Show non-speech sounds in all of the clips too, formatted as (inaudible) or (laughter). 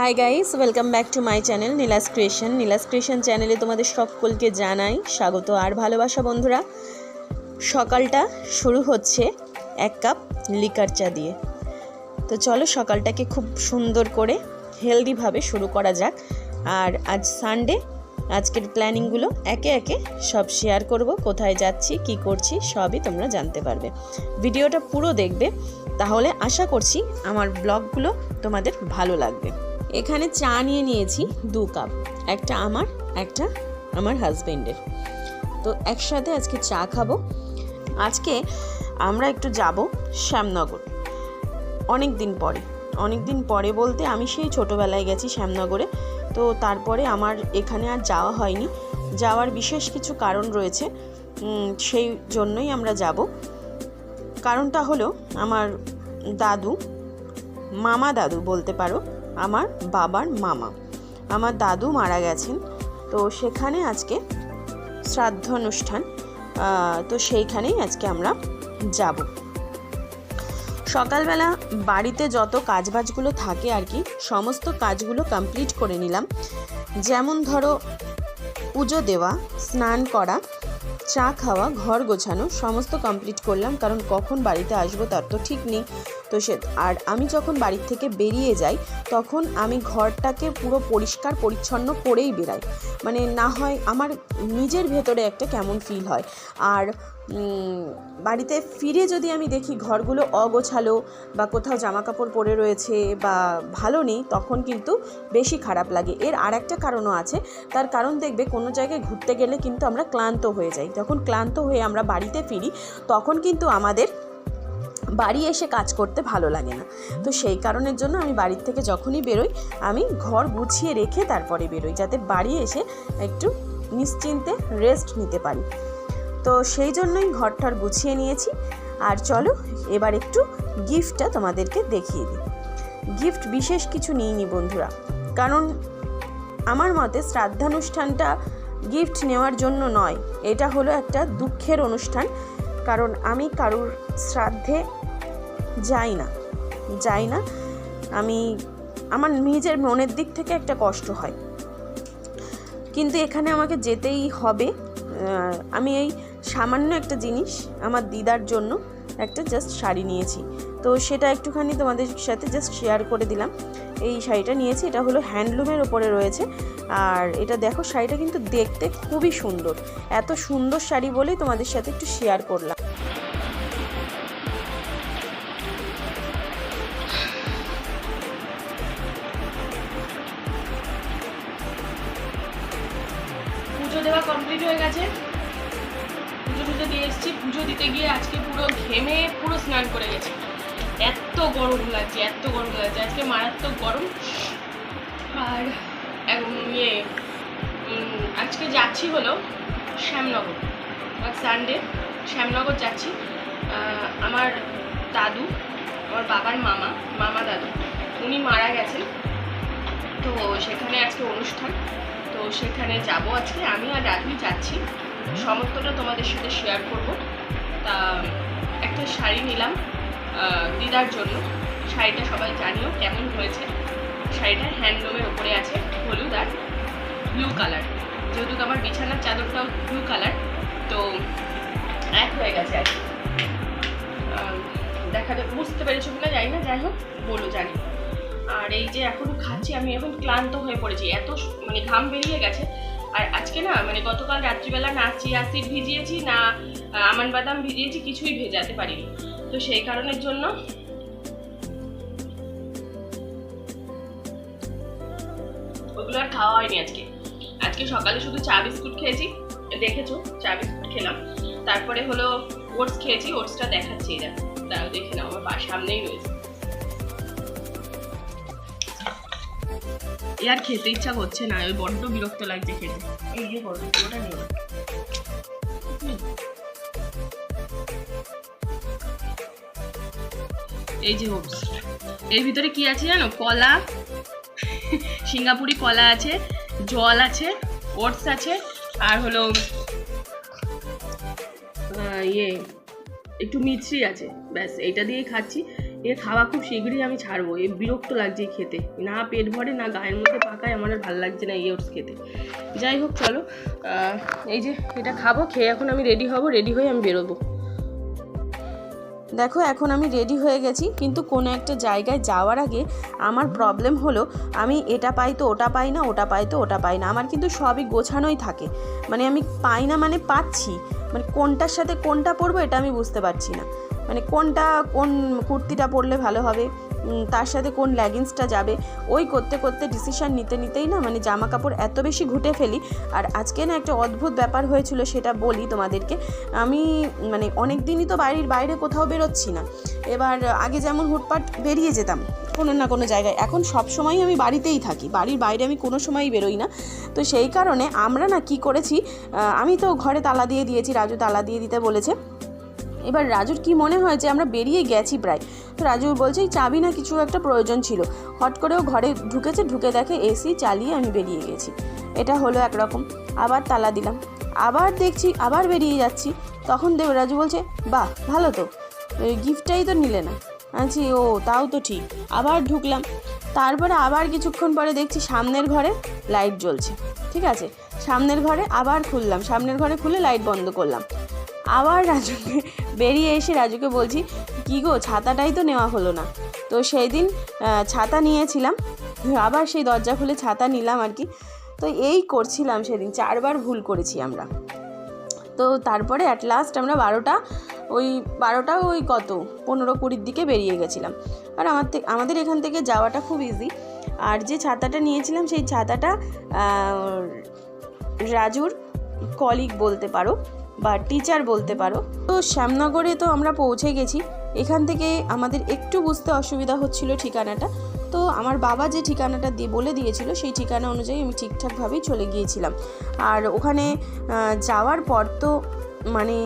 Hi guys welcome back to my channel Neela's creation Neela's creation চ্যানেলে তোমাদের সকলকে জানাই স্বাগত আর ভালোবাসা বন্ধুরা। সকালটা শুরু হচ্ছে এক কাপ লিকার চা দিয়ে। তো চলো সকালটাকে খুব সুন্দর করে হেলদিভাবে শুরু করা যাক। আর আজ সানডে আজকের প্ল্যানিংগুলো একে একে সব শেয়ার করব, কোথায় যাচ্ছি, কি করছি, সবই তোমরা জানতে পারবে। ভিডিওটা পুরো দেখবে, তাহলে আশা করছি আমার ব্লগগুলো তোমাদের ভালো লাগবে। এখানে চা নিয়ে নিয়েছি দু কাপ, একটা আমার একটা আমার হাজবেন্ডের তো একসাথে আজকে চা খাব। আজকে আমরা একটু যাব শ্যামনগর। অনেক দিন পরে অনেক দিন পরে বলতে আমি সেই ছোটোবেলায় গেছি শ্যামনগরে। তো তারপরে আমার এখানে আর যাওয়া হয়নি। যাওয়ার বিশেষ কিছু কারণ রয়েছে সেই জন্যই আমরা যাব। কারণটা হলো আমার দাদু, মামা দাদু বলতে পারো আমার বাবার মামা। আমার দাদু মারা গেছেন, তো সেখানে আজকে শ্রাদ্ধ অনুষ্ঠান তো সেইখানেই আজকে আমরা যাব। সকালবেলা বাড়িতে যত কাজবাজগুলো থাকে আর কি, সমস্ত কাজগুলো কমপ্লিট করে নিলাম। যেমন ধরো, পুজো দেওয়া, স্নান করা, চা খাওয়া, ঘর গোছানো, সমস্ত কমপ্লিট করলাম, কারণ কখন বাড়িতে আসব তার তো ঠিক নেই। তো সে আর আমি যখন বাড়ির থেকে বেরিয়ে যাই, তখন আমি ঘরটাকে পুরো পরিষ্কার, পরিচ্ছন্ন করেই বেরাই মানে না হয় আমার নিজের ভেতরে একটা কেমন ফিল হয়। আর বাড়িতে ফিরে যদি আমি দেখি ঘরগুলো অগোছালো বা কোথাও জামা কাপড় পরে রয়েছে বা ভালো নেই, তখন কিন্তু বেশি খারাপ লাগে। এর আর একটা কারণও আছে। তার কারণ দেখবে কোনো জায়গায় ঘুরতে গেলে কিন্তু আমরা ক্লান্ত হয়ে যাই। যখন ক্লান্ত হয়ে আমরা বাড়িতে ফিরি, তখন কিন্তু আমাদের বাড়ি এসে কাজ করতে ভালো লাগে না। তো সেই কারণের জন্য আমি বাড়ির থেকে যখনই বেরোই, আমি ঘর গুছিয়ে রেখে তারপরে বেরোই, যাতে বাড়ি এসে একটু নিশ্চিন্তে রেস্ট নিতে পারি। তো সেই জন্যই ঘরটার গুছিয়ে নিয়েছি। আর চলো, এবার একটু গিফটটা তোমাদেরকে দেখিয়ে দিই। গিফট বিশেষ কিছু নিইনি বন্ধুরা। কারণ আমার মতে শ্রাদ্ধানুষ্ঠানটা গিফট নেওয়ার জন্য নয়। এটা হলো একটা দুঃখের অনুষ্ঠান। কারণ আমি কারুর শ্রাদ্ধে যাই না যাই না। আমি, আমার নিজের মনের দিক থেকে একটা কষ্ট হয়। কিন্তু এখানে আমাকে যেতেই হবে। আমি এই সামান্য একটা জিনিস আমার দিদার জন্য একটা জাস্ট শাড়ি নিয়েছি। তো সেটা একটুখানি তোমাদের সাথে জাস্ট শেয়ার করে দিলাম। এই শাড়িটা নিয়েছি, এটা হলো হ্যান্ডলুমের ওপরে রয়েছে। আর এটা দেখো, শাড়িটা কিন্তু দেখতে খুবই সুন্দর। এত সুন্দর শাড়ি বলেই তোমাদের সাথে একটু শেয়ার করলাম। কমপ্লিট হয়ে গেছে। পুজো টুজো দিয়ে এসেছি। পুজো দিতে গিয়ে আজকে পুরো ঘেমে পুরো স্নান করে গেছি। এত গরম লাগছে, এত গরম লাগছে। আজকে মারাত্মক গরম। আর ইয়ে আজকে যাচ্ছি হলো শ্যামনগর। আজ সানডে শ্যামনগর যাচ্ছি। আমার দাদু, আমার বাবার মামা মামা দাদু, উনি মারা গেছেন। তো সেখানে আজকে অনুষ্ঠান। তো সেখানে যাব আজকে। আমি আর রাধুই যাচ্ছি। সমস্তটা তোমাদের সাথে শেয়ার করব। তা, একটা শাড়ি নিলাম দিদার জন্য। শাড়িটা সবাই জানিও কেমন হয়েছে। শাড়িটা হ্যান্ডলুমের ওপরে আছে, হলুদ আর ব্লু কালার যেহেতু আমার বিছানার চাদরটাও ব্লু কালার তো এক হয়ে গেছে আর কি। দেখা বুঝতে পেরেছ কিনা? জানি না, যাই হোক, বলো, জানি। আর এই যে এখন খাচ্ছি, আমি এখন ক্লান্ত হয়ে পড়েছি। এত মানে ঘাম বেরিয়ে গেছে। আর আজকে না মানে গতকাল রাত্রিবেলা না চিয়া সিড ভিজিয়েছি, না আমান বাদাম ভিজিয়েছি, কিছুই ভেজাতে পারিনি। তো সেই কারণের জন্য ওগুলো আর খাওয়া হয়নি আজকে। আজকে সকালে শুধু চা বিস্কুট খেয়েছি। দেখেছ, চা বিস্কুট খেলাম। তারপরে হলো ওটস খেয়েছি, ওটসটা দেখাচ্ছি এরা তারাও দেখে নাও, আমার সামনেই রয়েছে। আর খেতে ইচ্ছা করছে না, ওই বড্ড বিরক্ত লাগছে খেতে। এই যে ওটা এই যে ওটস। এর ভিতরে কি আছে জানো? কলা, সিঙ্গাপুরি কলা আছে, জল আছে, ওটস আছে, আর হলো ইয়ে একটু মিছরি আছে। ব্যাস, এইটা দিয়েই খাচ্ছি। এ খাওয়া খুব শীঘ্রই আমি ছাড়বো, এ বিরক্ত লাগছে খেতে। না পেট ভরে, না গায়ের মধ্যে পাকায়, আমার আর ভালো লাগছে না এই ওটস খেতে। যাই হোক, চলো এই যে এটা খাব, খেয়ে এখন আমি রেডি হব রেডি হয়ে আমি বেরোবো। দেখো, এখন আমি রেডি হয়ে গেছি, কিন্তু কোনো একটা জায়গায় যাওয়ার আগে আমার প্রবলেম হলো, আমি এটা পাই তো, ওটা পাই না, ওটা পাই তো, ওটা পাই না। আমার কিন্তু সবই গোছানোই থাকে। মানে আমি পাই না মানে পাচ্ছি। মানে কোনটার সাথে কোনটা পরবো, এটা আমি বুঝতে পারছি না। মানে কোনটা, কোন কুর্তিটা পরলে ভালো হবে তার সাথে কোন লেগিংসটা যাবে, ওই করতে করতে ডিসিশান নিতে নিতেই না মানে জামা কাপড় এত বেশি ঘুটে ফেলি। আর আজকে না একটা অদ্ভুত ব্যাপার হয়েছিল সেটা বলি তোমাদেরকে। আমি মানে অনেক দিনই তো বাড়ির বাইরে কোথাও বেরোচ্ছি না। এবার আগে যেমন হুটপাট বেরিয়ে যেতাম কোনো না কোনো জায়গায়, এখন সব সময় আমি বাড়িতেই থাকি, বাড়ির বাইরে আমি কোনো সময়ই বেরোই না। তো সেই কারণে আমরা না কি করেছি আমি তো ঘরে তালা দিয়ে দিয়েছি, রাজু তালা দিয়ে দিতে বলেছে। এবার রাজুর কি মনে হয় যে আমরা বেরিয়ে গেছি প্রায়? তো রাজু বলছে চাবি না কিছু একটা প্রয়োজন ছিল। হট করেও ঘরে ঢুকেছে, ঢুকে দেখে এসি চালিয়ে আমি বেরিয়ে গেছি। এটা হলো একরকম। আবার তালা দিলাম। আবার দেখছি, আবার বেরিয়ে যাচ্ছি। তখন দেব, রাজু বলছে, বাহ, ভালো তো। গিফটটাই তো নিলে না। আছি ও, তাও তো ঠিক। আবার ঢুকলাম। তারপরে আবার কিছুক্ষণ পরে দেখছি সামনের ঘরে লাইট জ্বলছে। ঠিক আছে? সামনের ঘরে আবার খুললাম। সামনের ঘরে খুলে লাইট বন্ধ করলাম। আবার রাজুকে বেরিয়ে এসে রাজুকে বলছি, কি গো, ছাতাটাই তো নেওয়া হলো না। তো সেই দিন ছাতা নিয়েছিলাম, আবার সেই দরজা খুলে ছাতা নিলাম আর কি। তো এই করছিলাম সেদিন, চারবার ভুল করেছি আমরা। তো তারপরে অ্যাট লাস্ট আমরা বারোটা, ওই বারোটা ওই কত, পনেরো কুড়ির দিকে বেরিয়ে গেছিলাম। আর আমার আমাদের এখান থেকে যাওয়াটা খুব ইজি আর যে ছাতাটা নিয়েছিলাম, সেই ছাতাটা রাজুর কলিগ বলতে পারো। বা টিচার বলতে পারো। তো শ্যামনগরে তো আমরা পৌঁছে গেছি। এখান থেকে আমাদের একটু বুঝতে অসুবিধা হচ্ছিল ঠিকানাটা। তো আমার বাবা যে ঠিকানাটা দিয়ে বলে দিয়েছিল, সেই ঠিকানা অনুযায়ী আমি ঠিকঠাকভাবেই চলে গিয়েছিলাম। আর ওখানে যাওয়ার পর তো মানে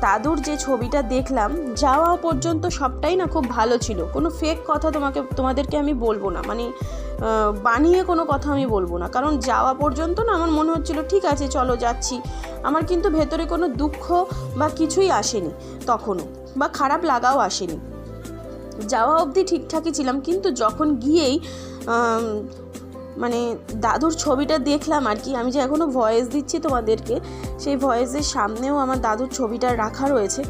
দাদুর যে ছবিটা দেখলাম, যাওয়া পর্যন্ত সবটাই না খুব ভালো ছিল। কোনো ফেক কথা তোমাকে, তোমাদেরকে আমি বলব না। মানে বানিয়ে কোনো কথা আমি বলব না। কারণ যাওয়া পর্যন্ত না আমার মনে হচ্ছিল, ঠিক আছে, চলো যাচ্ছি। আমার কিন্তু ভেতরে কোনো দুঃখ বা কিছুই আসেনি তখনও, বা খারাপ লাগাও আসেনি। যাওয়া অবধি ঠিকঠাকই ছিলাম, কিন্তু যখন গিয়েই মানে দাদুর ছবিটা দেখলাম আর কি, আমি যে এখনও ভয়েস দিচ্ছি তোমাদেরকে, সেই ভয়েসের সামনেও আমার দাদুর ছবিটা রাখা রয়েছে।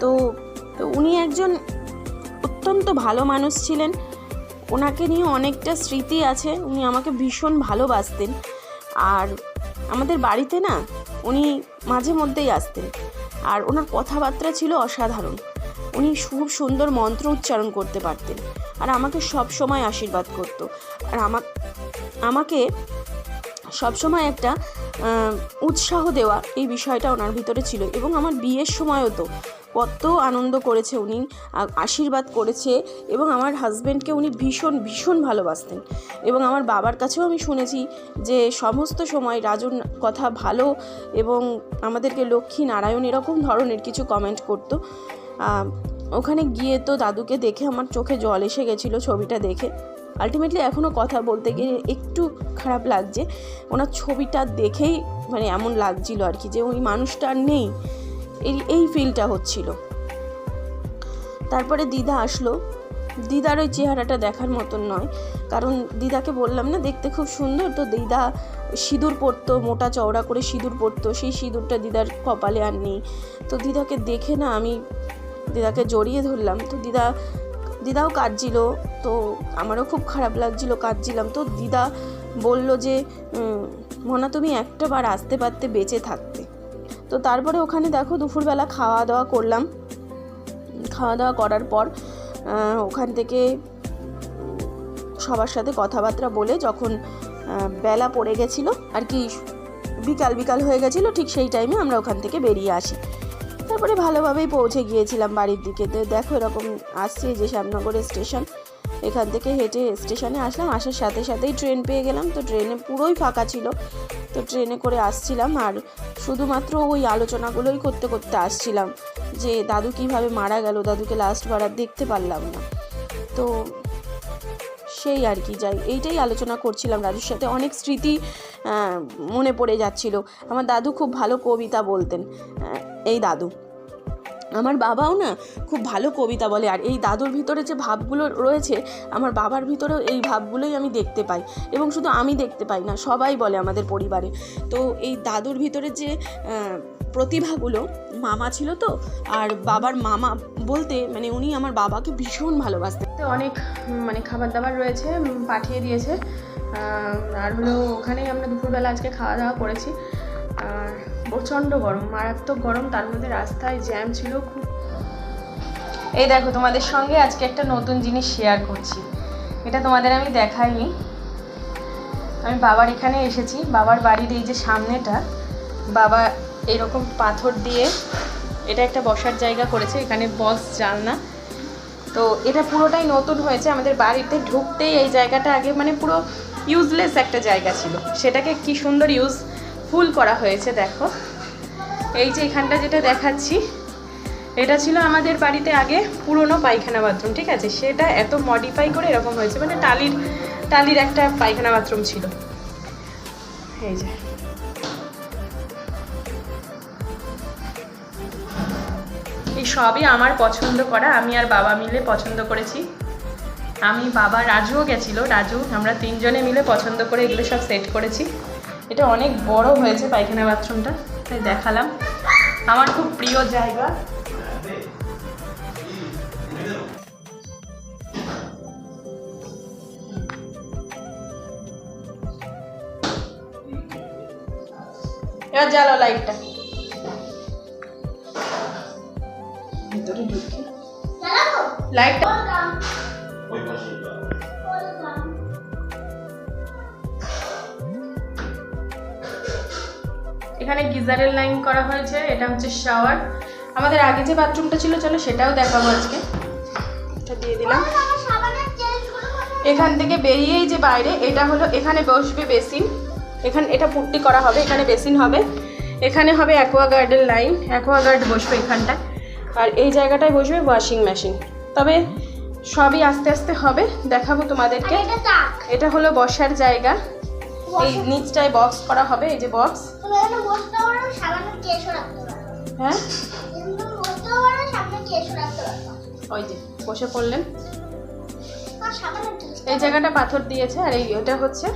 তো উনি একজন অত্যন্ত ভালো মানুষ ছিলেন ওনাকে নিয়ে অনেকটা স্মৃতি আছে। উনি আমাকে ভীষণ ভালোবাসতেন। আর আমাদের বাড়িতে না, উনি মাঝে মধ্যেই আসতেন। আর ওনার কথাবার্তা ছিল অসাধারণ। উনি খুব সুন্দর মন্ত্র উচ্চারণ করতে পারতেন। আর আমাকে সব সময় আশীর্বাদ করতো। আর আমা, আমাকে সবসময় একটা উৎসাহ দেওয়া এই বিষয়টা ওনার ভিতরে ছিল। এবং আমার বিয়ের সময়ও তো কত আনন্দ করেছে উনি আশীর্বাদ করেছে এবং আমার হাজব্যান্ডকে উনি ভীষণ ভীষণ ভালোবাসতেন। এবং আমার বাবার কাছেও আমি শুনেছি যে সমস্ত সময় রাজুর কথা ভালো এবং আমাদেরকে লক্ষ্মী নারায়ণ এরকম ধরনের কিছু কমেন্ট করতো। ওখানে গিয়ে তো দাদুকে দেখে আমার চোখে জল এসে গেছিল ছবিটা দেখে। আলটিমেটলি এখনও কথা বলতে গিয়ে একটু খারাপ লাগছে। ওনার ছবিটা দেখেই মানে এমন লাগছিল আর কি যে ওই মানুষটা আর নেই। এই এই ফিলটা হচ্ছিল। তারপরে দিদা আসলো। দিদার ওই চেহারাটা দেখার মতন নয়, কারণ দিদাকে বললাম না, দেখতে খুব সুন্দর, তো দিদা সিঁদুর পরতো, মোটা চওড়া করে সিঁদুর পরতো, সেই সিঁদুরটা দিদার কপালে আর নেই। তো দিদাকে দেখে না আমি দিদাকে জড়িয়ে ধরলাম। তো দিদা, দিদাও কাঁদছিল, তো আমারও খুব খারাপ লাগছিল, কাঁদছিলাম। তো দিদা বলল যে মনা তুমি একটা বার আসতে পারতে বেঁচে থাকতে। তো তারপরে ওখানে দেখো দুপুরবেলা খাওয়া দাওয়া করলাম। খাওয়া দাওয়া করার পর ওখান থেকে সবার সাথে কথাবার্তা বলে যখন বেলা পড়ে গেছিল, আর কি বিকাল বিকাল হয়ে গেছিল, ঠিক সেই টাইমে আমরা ওখান থেকে বেরিয়ে আসি। তারপরে ভালোভাবেই পৌঁছে গিয়েছিলাম বাড়ির দিকে। তো দেখো এরকম আসছে যে শ্যামনগরের স্টেশন। এখান থেকে হেঁটে স্টেশনে আসলাম। আসার সাথে সাথেই ট্রেন পেয়ে গেলাম। তো ট্রেনে পুরোই ফাঁকা ছিল। তো ট্রেনে করে আসছিলাম আর শুধুমাত্র ওই আলোচনাগুলোই করতে করতে আসছিলাম যে দাদু কীভাবে মারা গেল, দাদুকে লাস্ট বার আর দেখতে পারলাম না। তো সেই আর কি, যাই, এইটাই আলোচনা করছিলাম দাদুর সাথে। অনেক স্মৃতি মনে পড়ে যাচ্ছিল। আমার দাদু খুব ভালো কবিতা বলতেন এই দাদু। আমার বাবাও না খুব ভালো কবিতা বলে, আর এই দাদুর ভিতরে যে ভাবগুলো রয়েছে, আমার বাবার ভিতরেও এই ভাবগুলোই আমি দেখতে পাই। এবং শুধু আমি দেখতে পাই না, সবাই বলে আমাদের পরিবারে। তো এই দাদুর ভিতরে যে প্রতিভাগুলো, মামা ছিল তো, আর বাবার মামা বলতে মানে উনি আমার বাবাকে ভীষণ ভালোবাসতেন। তো অনেক মানে খাবার দাবার রয়েছে পাঠিয়ে দিয়েছে। আর হলো ওখানেই আমরা দুপুরবেলা আজকে খাওয়া দাওয়া করেছি। আর প্রচণ্ড গরম, মারাত্মক গরম, তার মধ্যে রাস্তায় জ্যাম ছিল খুব। এই দেখো, তোমাদের সঙ্গে আজকে একটা নতুন জিনিস শেয়ার করছি। এটা তোমাদের আমি দেখাইনি। আমি বাবার এখানে এসেছি। বাবার বাড়ির এই যে সামনেটা, বাবা এরকম পাথর দিয়ে এটা একটা বসার জায়গা করেছে, এখানে বস জাননা তো এটা পুরোটাই নতুন হয়েছে। আমাদের বাড়িতে ঢুকতেই এই জায়গাটা আগে মানে পুরো ইউজলেস একটা জায়গা ছিল। সেটাকে কি সুন্দর ইউজ ফুল করা হয়েছে, দেখো। এই যে এখানটা যেটা দেখাচ্ছি, এটা ছিল আমাদের বাড়িতে আগে পুরনো পায়খানা বাথরুম, ঠিক আছে? সেটা এত মডিফাই করে এরকম হয়েছে মানে টালির টালির একটা পায়খানা বাথরুম ছিল। এই যে। এই সবই আমার পছন্দ করা, আমি আর বাবা মিলে পছন্দ করেছি। আমি বাবা রাজুও গেছিল, রাজু, আমরা তিনজনে মিলে পছন্দ করে এগুলো সব সেট করেছি। এটা অনেক বড় হয়েছে পায়খানা বাথরুমটা তাই দেখালাম। আমার খুব প্রিয় জায়গা। এবার জ্বালো লাইটটা। লাইটটা এখানে গিজারের লাইন করা হয়েছে এটা হচ্ছে শাওয়ার। আমাদের আগে যে বাথরুমটা ছিল চলো সেটাও দেখাবো আজকে। এটা দিয়ে দিলাম। এখান থেকে বেরিয়েই যে বাইরে এটা হলো এখানে বসবে বেসিন। এখানে এটা পুট্টি করা হবে এখানে বেসিন হবে। এখানে হবে অ্যাকোয়াগার্ডের লাইন। অ্যাকোয়াগার্ড বসবে এখানটায়। আর এই জায়গাটায় বসবে ওয়াশিং মেশিন। তবে সবই আস্তে আস্তে হবে দেখাবো তোমাদেরকে। এটা হলো বসার জায়গা। এই নিচটায় বক্স করা হবে এই যে বক্স হ্যাঁ? ওই যে বসে পড়লেন। এই জায়গাটা পাথর দিয়েছে আর এই ওটা হচ্ছে।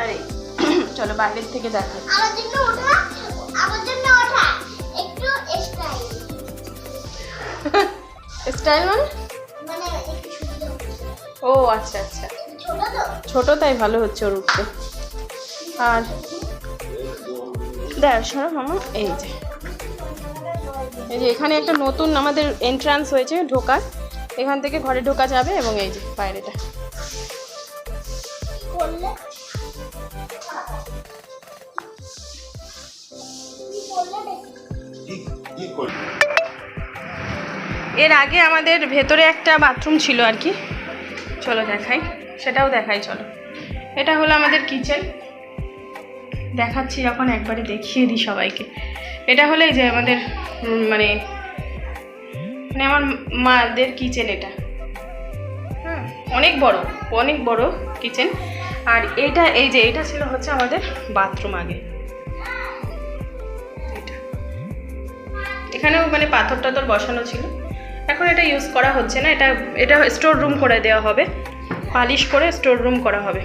আর (clears throat) চলো বাইরের থেকে দেখাই আমার জন্য ওঠা আমার জন্য ওঠা। একটু স্টাইল স্টাইল (laughs) মানে? মানে হচ্ছে ও আচ্ছা আচ্ছা। ছোট তাই ভালো হচ্ছে ওর উঠতে। আর দেখ সরো মামা এই যে। এই যে এখানে একটা নতুন আমাদের এন্ট্রান্স হয়েছে ঢোকার। এখান থেকে ঘরে ঢোকা যাবে এবং এই যে বাইরেটা। এর আগে আমাদের ভেতরে একটা বাথরুম ছিল আর কি। চলো দেখাই। সেটাও দেখাই, চলো। এটা হলো আমাদের কিচেন। দেখাচ্ছি যখন একবারে দেখিয়ে দিই সবাইকে। এটা হলো এই যে আমাদের মানে মানে আমার মাদের কিচেন এটা। হ্যাঁ অনেক বড় অনেক বড় কিচেন। আর এটা, এই যে, এটা ছিল হচ্ছে আমাদের বাথরুম আগে। এখানেও মানে পাথর টাথর বসানো ছিল। এখন এটা ইউজ করা হচ্ছে না, এটা এটা স্টোর রুম করে দেওয়া হবে। পালিশ করে স্টোর রুম করা হবে।